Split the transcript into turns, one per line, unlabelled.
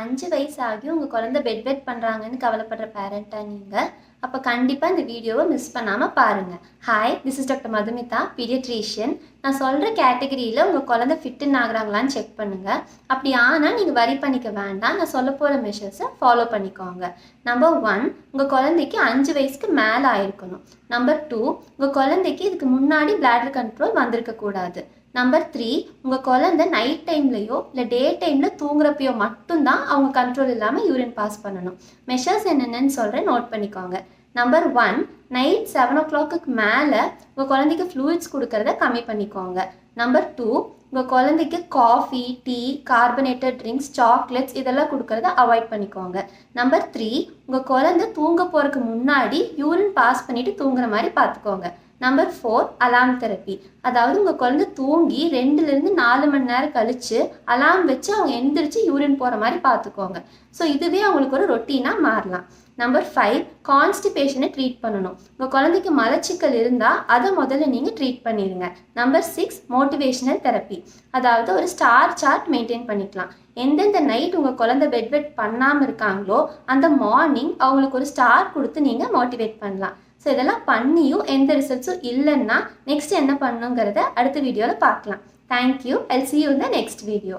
அஞ்சு வயசாகி உங்கள் குழந்த பெட் வெட் பண்ணுறாங்கன்னு கவலைப்படுற பேரண்ட்டாக நீங்கள் அப்போ கண்டிப்பாக இந்த வீடியோவை மிஸ் பண்ணாமல் பாருங்கள் hi this is doctor Madhumitha paediatrician நான் சொல்கிற கேட்டகரியில் உங்கள் குழந்தை ஃபிட்டுன்னு ஆகுறாங்களான்னு செக் பண்ணுங்கள் அப்படி ஆனால் நீங்கள் வரி பண்ணிக்க வேண்டாம். நான் சொல்ல போகிற மெஷர்ஸை ஃபாலோ பண்ணிக்கோங்க. நம்பர் ஒன் உங்கள் குழந்தைக்கு அஞ்சு வயசுக்கு மேலே ஆயிருக்கணும். நம்பர் டூ உங்கள் குழந்தைக்கு இதுக்கு முன்னாடி பிளாடர் கண்ட்ரோல் வந்திருக்கக்கூடாது. நம்பர் த்ரீ உங்கள் குழந்தை நைட் டைம்லையோ இல்லை டே டைமில் தூங்குறப்பையோ மட்டும்தான் அவங்க கண்ட்ரோல் இல்லாமல் யூரின் பாஸ் பண்ணணும். மெஷர்ஸ் என்னென்னு சொல்கிறேன் நோட் பண்ணிக்கோங்க. நம்பர் ஒன் நைட் செவன் ஓ கிளாக்குக்கு மேலே உங்கள் குழந்தைக்கு ஃப்ளூயிட்ஸ் கொடுக்கறத கம்மி பண்ணிக்கோங்க. நம்பர் டூ உங்கள் குழந்தைக்கு coffee tea carbonated drinks chocolates இதெல்லாம் கொடுக்கறத அவாய்ட் பண்ணிக்கோங்க. நம்பர் த்ரீ உங்கள் குழந்தை தூங்க போகிறதுக்கு முன்னாடி யூரின் பாஸ் பண்ணிவிட்டு தூங்குற மாதிரி பார்த்துக்கோங்க. நம்பர் ஃபோர் அலாம் தெரப்பி அதாவது உங்கள் குழந்தை தூங்கி ரெண்டுலேருந்து நாலு மணி நேரம் கழித்து அலாம் வச்சு அவங்க எந்திரிச்சு யூரின் போகிற மாதிரி பார்த்துக்கோங்க. ஸோ இதுவே அவங்களுக்கு ஒரு ரொட்டீனாக மாறலாம். நம்பர் ஃபைவ் கான்ஸ்டிபேஷனை ட்ரீட் பண்ணணும். உங்கள் குழந்தைக்கு மலச்சிக்கல் இருந்தால் அதை முதல்ல நீங்கள் ட்ரீட் பண்ணிடுங்க நம்பர் சிக்ஸ் மோட்டிவேஷனல் தெரப்பி அதாவது ஒரு ஸ்டார் சார்ட் மெயின்டைன் பண்ணிக்கலாம். எந்தெந்த நைட் உங்கள் குழந்தை பெட் வெட் பண்ணாமல் இருக்காங்களோ அந்த மார்னிங் அவங்களுக்கு ஒரு ஸ்டார் கொடுத்து நீங்கள் மோட்டிவேட் பண்ணலாம். ஸோ இதெல்லாம் பண்ணியும் எந்த ரிசல்ட்ஸும் இல்லைன்னா நெக்ஸ்ட் என்ன பண்ணுங்கிறத அடுத்த வீடியோவில் பார்க்கலாம். Thank you L see you இந்த நெக்ஸ்ட் வீடியோ